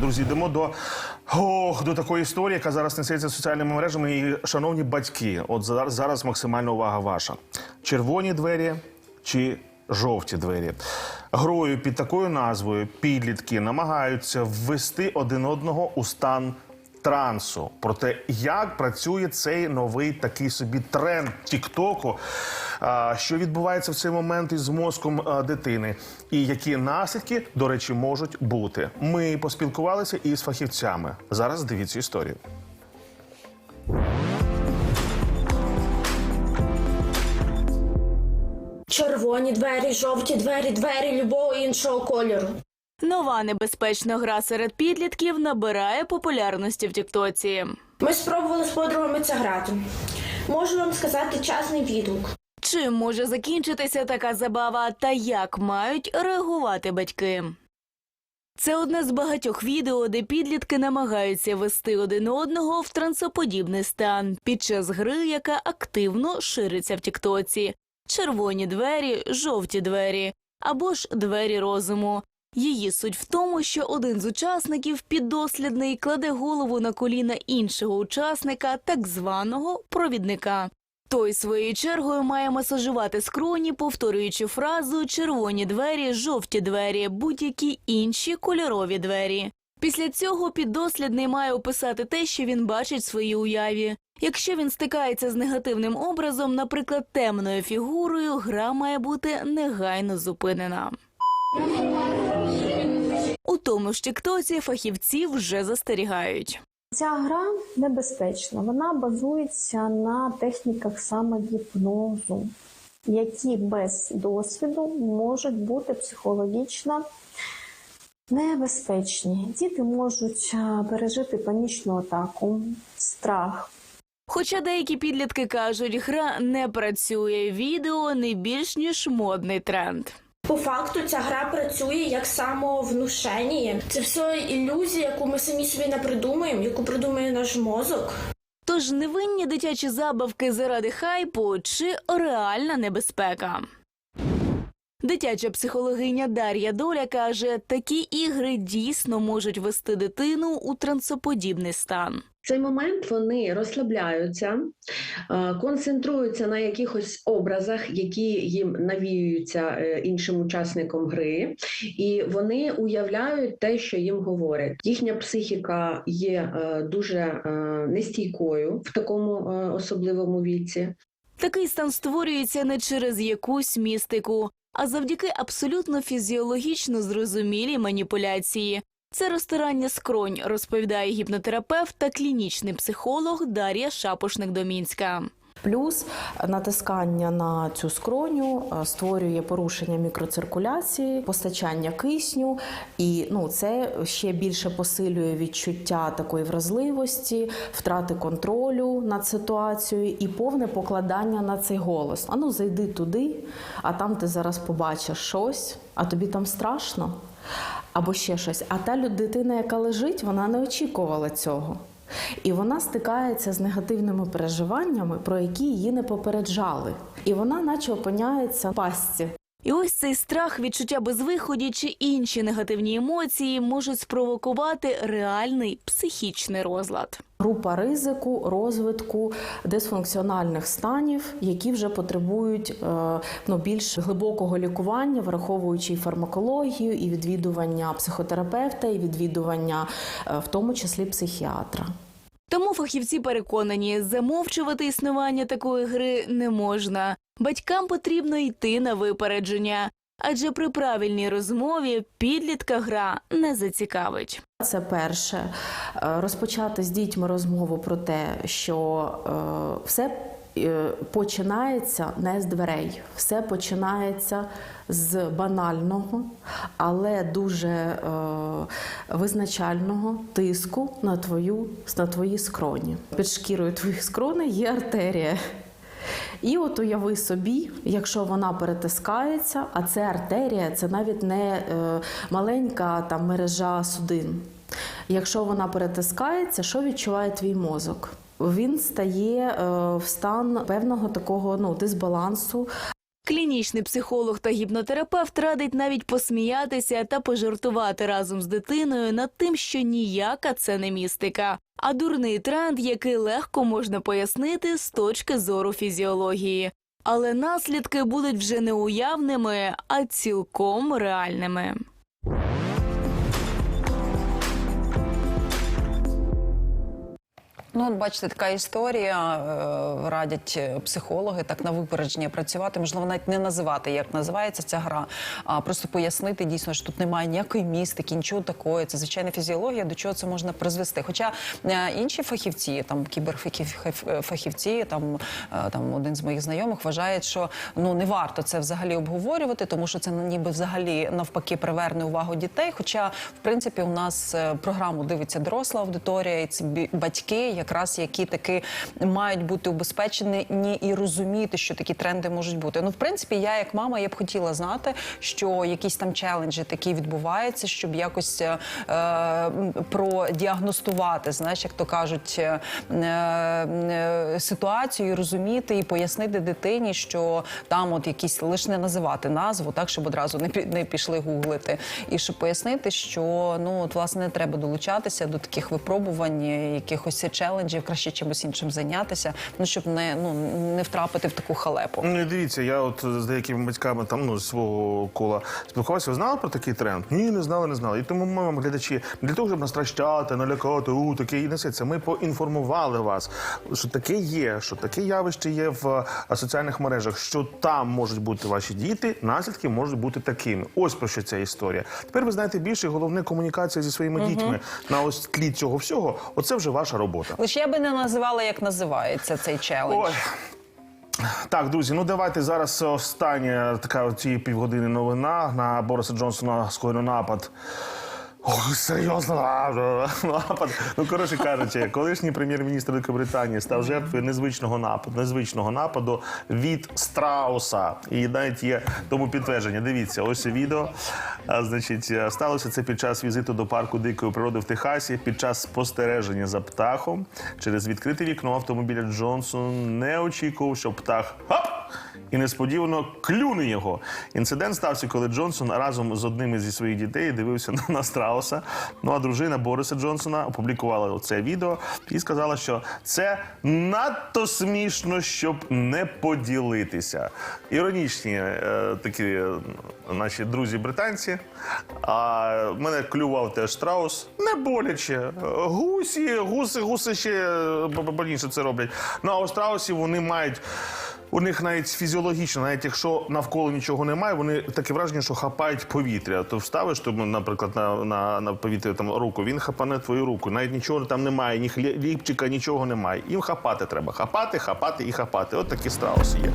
Друзі, йдемо до, ох, до такої історії, яка зараз несеться соціальними мережами. І, шановні батьки, от зараз, зараз максимальна увага ваша. Червоні двері чи жовті двері. Грою під такою назвою підлітки намагаються ввести один одного у стан трансу. Про те, як працює цей новий такий собі тренд Тіктоку, що відбувається в цей момент із мозком дитини, і які наслідки, до речі, можуть бути. Ми поспілкувалися із фахівцями. Зараз дивіться історію. Червоні двері, жовті двері, двері любого іншого кольору. Нова небезпечна гра серед підлітків набирає популярності в Тіктоці. Ми спробували з подругами це грати. Можу вам сказати чесний відгук. Чим може закінчитися така забава та як мають реагувати батьки? Це одне з багатьох відео, де підлітки намагаються вести один одного в трансоподібний стан під час гри, яка активно шириться в Тіктоці. Червоні двері, жовті двері або ж двері розуму. Її суть в тому, що один з учасників піддослідний кладе голову на коліна іншого учасника, так званого провідника. Той своєю чергою має масажувати скроні, повторюючи фразу червоні двері, жовті двері, будь-які інші кольорові двері. Після цього піддослідний має описати те, що він бачить в своїй уяві. Якщо він стикається з негативним образом, наприклад, темною фігурою, гра має бути негайно зупинена. У тому ж Тіктоці фахівці вже застерігають. Ця гра небезпечна. Вона базується на техніках самогіпнозу, які без досвіду можуть бути психологічно небезпечні. Діти можуть пережити панічну атаку, страх, Хоча деякі підлітки кажуть, гра не працює, відео не більш ніж модний тренд. По факту ця гра працює як самовнушення. Це все ілюзія, яку ми самі собі не придумаємо, яку придумує наш мозок. Тож невинні дитячі забавки заради хайпу чи реальна небезпека. Дитяча психологиня Дар'я Доля каже, такі ігри дійсно можуть вести дитину у трансоподібний стан. В цей момент вони розслабляються, е, концентруються на якихось образах, які їм навіюються е, іншим учасникам гри, і вони уявляють те, що їм говорять. Їхня психіка є е, дуже нестійкою в такому особливому віці. Такий стан створюється не через якусь містику, а завдяки абсолютно фізіологічно зрозумілій маніпуляції. Це розтирання скронь, розповідає гіпнотерапевт та клінічний психолог Дар'я Шапошник-Домінська. Плюс натискання на цю скроню е, створює порушення мікроциркуляції, постачання кисню, і ну це ще більше посилює відчуття такої вразливості, втрати контролю над ситуацією і повне покладання на цей голос. Ану, зайди туди, а там ти зараз побачиш щось, а тобі там страшно. Або ще щось. А та дитина, яка лежить, вона не очікувала цього. І вона стикається з негативними переживаннями, про які її не попереджали. І вона, наче, опиняється в пастці. І ось цей страх, відчуття безвиході чи інші негативні емоції можуть спровокувати реальний психічний розлад. Група ризику розвитку дисфункціональних станів, які вже потребують е, ну, більш глибокого лікування, враховуючи і фармакологію, і відвідування психотерапевта, і відвідування, е, в тому числі психіатра. Тому фахівці переконані, замовчувати існування такої гри не можна. Батькам потрібно йти на випередження, адже при правильній розмові підлітка гра не зацікавить. Це перше Е, розпочати з дітьми розмову про те, що е, все починається не з дверей, все починається з банального, але дуже е, визначального тиску на твою на твої скроні. Під шкірою твоїх скроней є артерія. І от уяви собі, якщо вона перетискається, а це артерія, це навіть не е, маленька там мережа судин. Якщо вона перетискається, що відчуває твій мозок? Він стає е, в стан певного такого ну, дисбалансу, Клінічний психолог та гіпнотерапевт радить навіть посміятися та пожартувати разом з дитиною над тим, що ніяка це не містика, а дурний тренд, який легко можна пояснити з точки зору фізіології. Але наслідки будуть вже не уявними, а цілком реальними. Ну, от бачите, така історія. е, Радять е, психологи так на випередження працювати. Можливо, навіть не називати, як називається ця гра, а просто пояснити дійсно, що тут немає ніякої містики, нічого такого. Це звичайна фізіологія, до чого це можна призвести. Хоча е, інші фахівці, там кіберфахівці, там, там один з моїх знайомих вважає, що ну не варто це взагалі обговорювати, тому що це ніби взагалі навпаки приверне увагу дітей. Хоча, в принципі, у нас програму дивиться доросла аудиторія, і це батьки, якраз які таки мають бути убезпечені і розуміти, що такі тренди можуть бути. Ну, в принципі, я як мама, я б хотіла знати, що якісь там челенджі такі відбуваються, щоб якось е, продіагностувати, знаєш, як то кажуть, е, е, ситуацію, розуміти і пояснити дитині, що там от якісь лише не називати назву, так щоб одразу не не пішли гуглити, і щоб пояснити, що ну от власне не треба долучатися до таких випробувань, якихось челенджів, краще чимось іншим зайнятися, ну щоб не ну не втрапити в таку халепу. Ну, і дивіться, я от з деякими батьками там ну з свого кола спілкувався. Ви знали про такий тренд? Ні, не знали, не знали. І тому ми вам, глядачі, для того, щоб настращати, налякати, у таке і не все це. Ми поінформували вас, що таке є, що таке явище є в е, соціальних мережах, що там можуть бути ваші діти, наслідки можуть бути такими. Ось про що ця історія. Тепер ви знаєте більше, головне комунікація зі своїми дітьми на ось тлі цього всього. Оце вже ваша робота. Лише я би не називала, як називається цей челендж. Ой. Так, друзі, ну давайте зараз остання така цієї півгодини новина на Бориса Джонсона скоєно напад. Ох, серйозно напад. Ну, коротше кажучи, колишній прем'єр-міністр Великобританії став жертвою незвичного нападу, незвичного нападу від страуса. І навіть є тому підтвердження. Дивіться, ось відео. Значить, сталося це під час візиту до парку дикої природи в Техасі. Під час спостереження за птахом через відкрите вікно автомобіля Джонсон не очікував, що птах хоп! І несподівано клюне його. Інцидент стався, коли Джонсон разом з одним із своїх дітей дивився на- страуса. Ну а дружина Бориса Джонсона опублікувала це відео і сказала, що це надто смішно, щоб не поділитися. Іронічні е, такі е, наші друзі британці. А мене клював теж страус. Не боляче. Гусі, гуси, гуси ще е, б- больніше це роблять. Ну а у страусів вони мають. У них навіть фізіологічно, навіть якщо навколо нічого немає, вони таке враження, що хапають повітря. То вставиш, тобі, наприклад, на, на, на повітря там руку, він хапане твою руку. Навіть нічого там немає, ні хлі- ліпчика, нічого немає. Їм хапати треба. Хапати, хапати і хапати. От такі страуси є.